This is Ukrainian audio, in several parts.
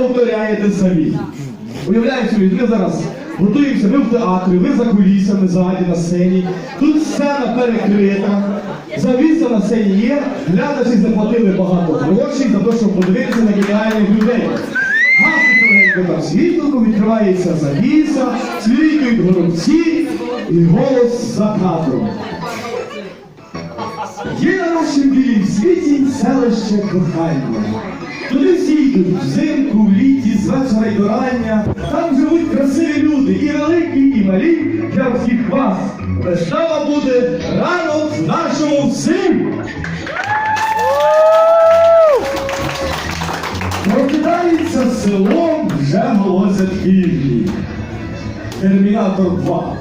повторяєте самі. Уявляєте ми зараз готуємося, ми в театрі, ви за кулісами ззаді на сцені. Тут сцена перекрита, завіса на сцені є, глядачі заплатили багато грошей за те, щоб подивитися на геніальних людей. Легенько там світло, відкривається завіса, світують горобці і голос за кадром. Є на нашому білім світі селище кохання. Туди всі йдуть взимку, в літі, з вечора й до рання. Там живуть красиві люди, і великі, і малі для всіх вас. Весела буде рано в нашому всім. Прокидається селом, вже голосять півні. Термінатор 2.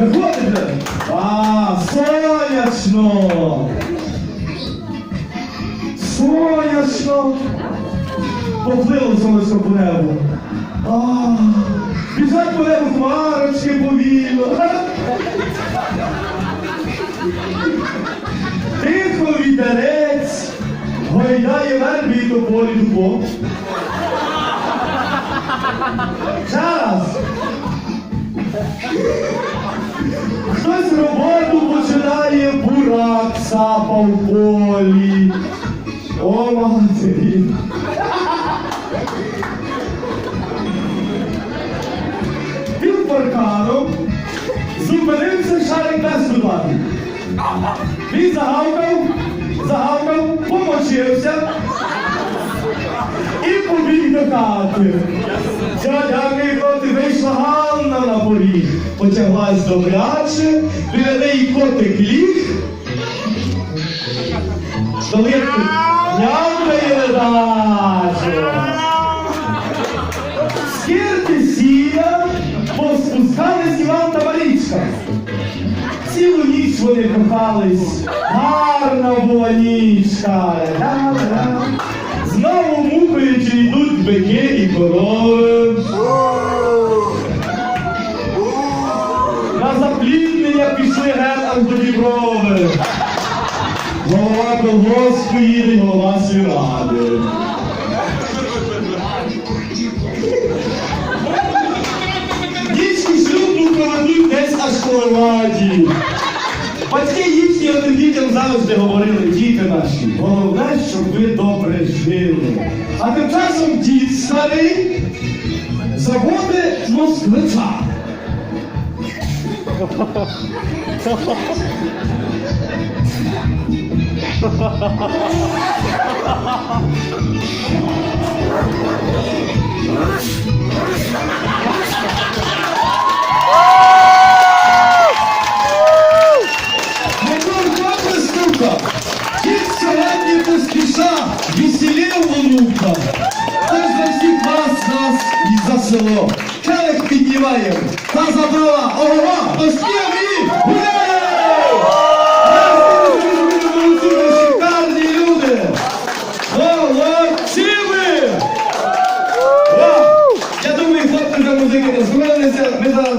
Виходите? А, сонячно! Сонячно! Поплило сонечко по небу. А, біжать по небу хмарочки повільно. Тихо вітерець, гойдає вербі і тополі дубок. Час! Сапав полі. О, матері. Під парканом зупинився шарик на сюди. Він загавкав, загавкав, помочився і побіг до хати. Дякую, коти, вийшла Ганна на поріг. Потяглась добряче, біля неї котик ліг. Столитку нямкає недачу. Скірти сія, поспускались Іван та Марічка. Цілу ніч вони кохались, гарна була нічка. Знову мукаючи йдуть бики і корови. На запліднення пішли ген аж до Діброви. Голова колгоспу їде, голова сільради. Дічки шлюбну проведуть десь аж Хорватії. Батьки їхні одним дітям завжди говорили, діти наші, головне, щоб ви добре жили. А тим часом дід старий заводить москвича. Веселів онука. Тож за всіх вас, нас і за село. Келик піднімаємо, та забрала, ого, поспів Молодчими! Я думаю, хлопці за музики дозволилися. Ми зараз.